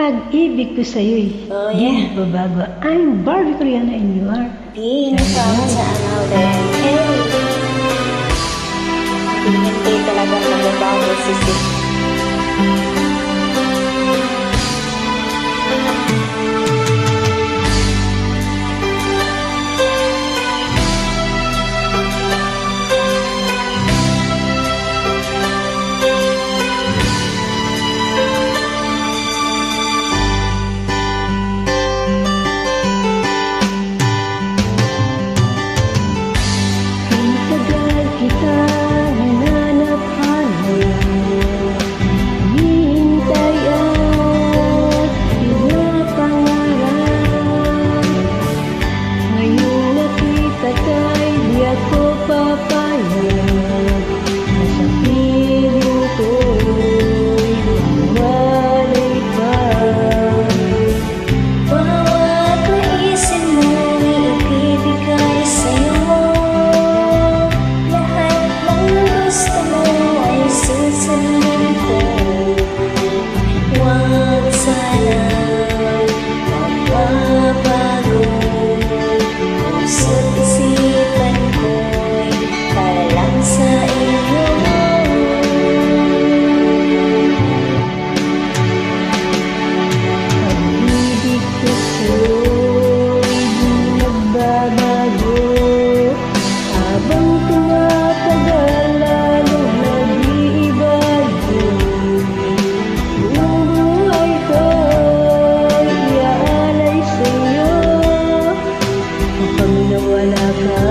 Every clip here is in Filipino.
Pag-ibig ko sa'yo'y oh, yeah. di babago. I'm Barbie Koreana and you are. Being found sa ano, then. Hey. love.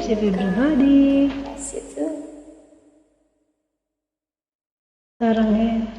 Keep safe everybody. Sekarang ya.